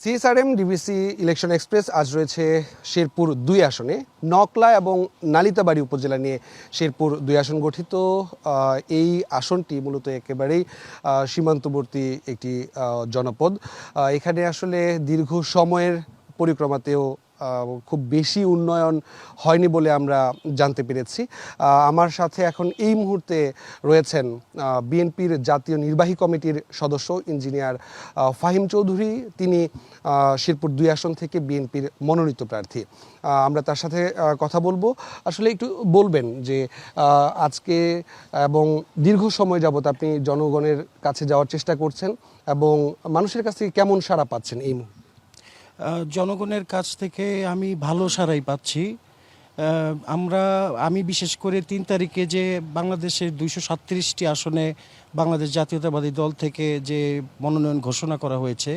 CSRM, DBC, election express আজ রয়েছে শেরপুর দুই আসনে। নকলা এবং নালিতাবাড়ি উপজেলা নিয়ে শেরপুর দুই আসন গঠিত। এই আসনটি মূলত একেবারেই সীমান্তবর্তী একটি জনপদ। এখানে আসলে দীর্ঘ সময়ের পরিক্রমাতেও খুব বেশি উন্নয়ন হয়নি বলে আমরা জানতে পেরেছি। আমার সাথে এখন এই মুহূর্তে রয়েছেন বিএনপির জাতীয় নির্বাহী কমিটির সদস্য ইঞ্জিনিয়ার ফাহিম চৌধুরী। তিনি শিরপুর দুই আসন থেকে বিএনপির মনোনীত প্রার্থী। আমরা তার সাথে কথা বলব। আসলে একটু বলবেন যে আজকে এবং দীর্ঘ সময় যাবত আপনি জনগণের কাছে যাওয়ার চেষ্টা করছেন এবং মানুষের কাছ থেকে কেমন সাড়া পাচ্ছেন এই মুহূর্তে? জনগণের কাছ থেকে আমি ভালো সারাই পাচ্ছি। আমরা, আমি বিশেষ করে তিন তারিখে যে বাংলাদেশের দুইশো সাতত্রিশটি আসনে বাংলাদেশ জাতীয়তাবাদী দল থেকে যে মনোনয়ন ঘোষণা করা হয়েছে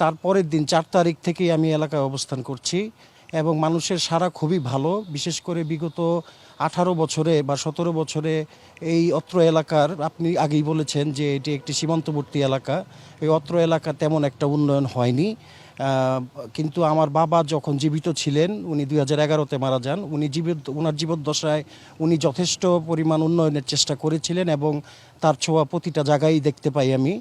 তারপরের দিন চার তারিখ থেকেই আমি এলাকায় অবস্থান করছি এবং মানুষের সারা খুবই ভালো। বিশেষ করে বিগত আঠারো বছরে বা সতেরো বছরে এই অত্র এলাকার, আপনি আগেই বলেছেন যে এটি একটি সীমান্তবর্তী এলাকা, এই অত্র এলাকা তেমন একটা উন্নয়ন হয়নি। কিন্তু আমার বাবা যখন জীবিত ছিলেন, উনি দুই হাজার এগারোতে মারা যান, উনি জীবিত ওনার জীবদ্দশায় উনি যথেষ্ট পরিমাণ উন্নয়নের চেষ্টা করেছিলেন এবং তার ছোঁয়া প্রতিটা জায়গায় দেখতে পাই আমি।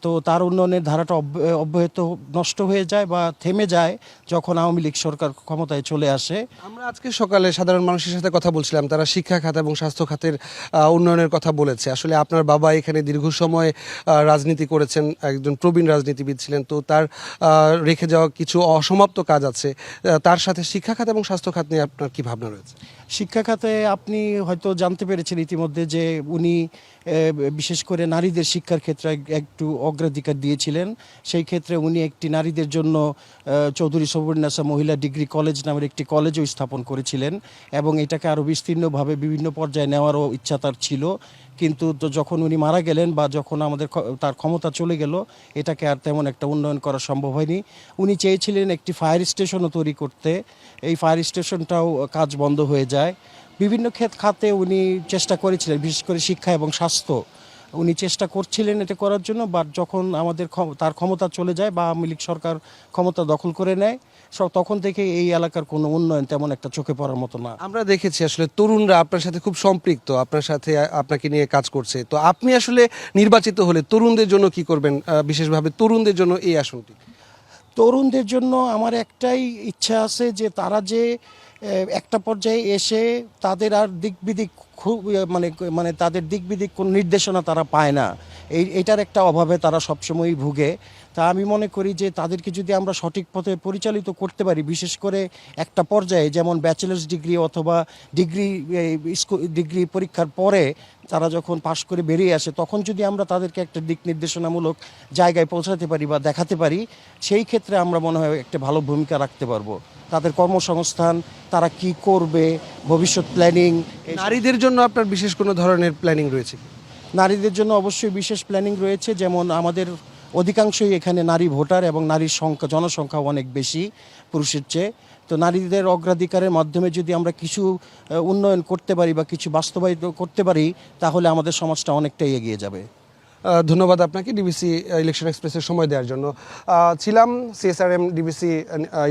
তো তার উন্নয়নের ধারাটা অব্য- অব্যাহত নষ্ট হয়ে যায় বা থেমে যায় যখন আওয়ামী লীগ সরকার ক্ষমতায় চলে আসে। আমরা আজকে সকালে সাধারণ মানুষের সাথে কথা বলছিলাম তারা শিক্ষা খাত এবং স্বাস্থ্য খাতের উন্নয়নের কথা বলেছে। আসলে আপনার বাবা এখানে দীর্ঘ সময় রাজনীতি করেছেন একজন প্রবীণ রাজনীতিবিদ ছিলেন তো তার রেখে যাওয়া কিছু অসমাপ্ত কাজ আছে। তার সাথে শিক্ষা খাত এবং স্বাস্থ্য খাত নিয়ে আপনার কি ভাবনা রয়েছে? শিক্ষা খাতে আপনি হয়তো জানতে পেরেছেন ইতিমধ্যে যে উনি বিশেষ করে নারীদের শিক্ষার ক্ষেত্রে একটু অগ্রাধিকার দিয়েছিলেন। সেই ক্ষেত্রে উনি একটি নারীদের জন্য চৌধুরী সবুরনাসা মহিলা ডিগ্রি কলেজ নামের একটি কলেজও স্থাপন করেছিলেন এবং এটাকে আরও বিস্তীর্ণভাবে বিভিন্ন পর্যায়ে নেওয়ারও ইচ্ছা তার ছিল। কিন্তু যখন উনি মারা গেলেন বা যখন আমাদের তার ক্ষমতা চলে গেল, এটাকে আর তেমন একটা উন্নয়ন করা সম্ভব হয়নি। উনি চেয়েছিলেন একটি ফায়ার স্টেশনও তৈরি করতে। এই ফায়ার স্টেশনটাও কাজ বন্ধ হয়ে যায়। বিভিন্ন ক্ষেত খাতে উনি চেষ্টা করেছিলেন, বিশেষ করে শিক্ষা এবং স্বাস্থ্য। উনি চেষ্টা করছিলেন এটা করার জন্য বাট যখন আমাদের তার ক্ষমতা চলে যায় বা আওয়ামী লীগ সরকার ক্ষমতা দখল করে নেয় তখন থেকে এই এলাকার কোনো উন্নয়ন তেমন একটা চোখে পড়ার মতো না। আমরা দেখেছি আসলে তরুণরা আপনার সাথে খুব সম্পৃক্ত, আপনার সাথে আপনাকে নিয়ে কাজ করছে। তো আপনি আসলে নির্বাচিত হলে তরুণদের জন্য কি করবেন? বিশেষভাবে তরুণদের জন্য এই আসনটি। তরুণদের জন্য আমার একটাই ইচ্ছা আছে যে তারা যে একটা পর্যায়ে এসে তাদের আর দিক বিদিক খুব মানে মানে তাদের দিক বিদিক কোনো নির্দেশনা তারা পায় না। এই, এটার একটা অভাবে তারা সবসময়ই ভুগে। তা আমি মনে করি যে তাদেরকে যদি আমরা সঠিক পথে পরিচালিত করতে পারি, বিশেষ করে একটা পর্যায়ে যেমন ব্যাচেলার্স ডিগ্রি অথবা ডিগ্রি ডিগ্রি পরীক্ষার পরে তারা যখন পাশ করে বেরিয়ে আসে, তখন যদি আমরা তাদেরকে একটা দিক নির্দেশনামূলক জায়গায় পৌঁছাতে পারি বা দেখাতে পারি, সেই ক্ষেত্রে আমরা মনে হয় একটা ভালো ভূমিকা রাখতে পারব। তাদের কর্মসংস্থান, তারা কি করবে, ভবিষ্যৎ প্ল্যানিং নারীদের জন্য আপনার বিশেষ কোনো ধরনের প্ল্যানিং রয়েছে? নারীদের জন্য অবশ্যই বিশেষ প্ল্যানিং রয়েছে, যেমন আমাদের অধিকাংশই এখানে নারী ভোটার এবং নারীর সংখ্যা জনসংখ্যা অনেক বেশি পুরুষের চেয়ে। তো নারীদের অগ্রাধিকারের মাধ্যমে যদি আমরা কিছু উন্নয়ন করতে পারি বা কিছু বাস্তবায়িত করতে পারি, তাহলে আমাদের সমাজটা অনেকটাই এগিয়ে যাবে। ধন্যবাদ আপনাকে ডিবিসি ইলেকশন এক্সপ্রেসের সময় দেওয়ার জন্য। ছিলাম সিএসআরএম ডিবিসি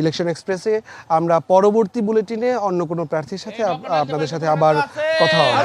ইলেকশন এক্সপ্রেসে আমরা পরবর্তী বুলেটিনে অন্য কোনো প্রার্থীর সাথে আপনাদের সাথে আবার কথা হবে।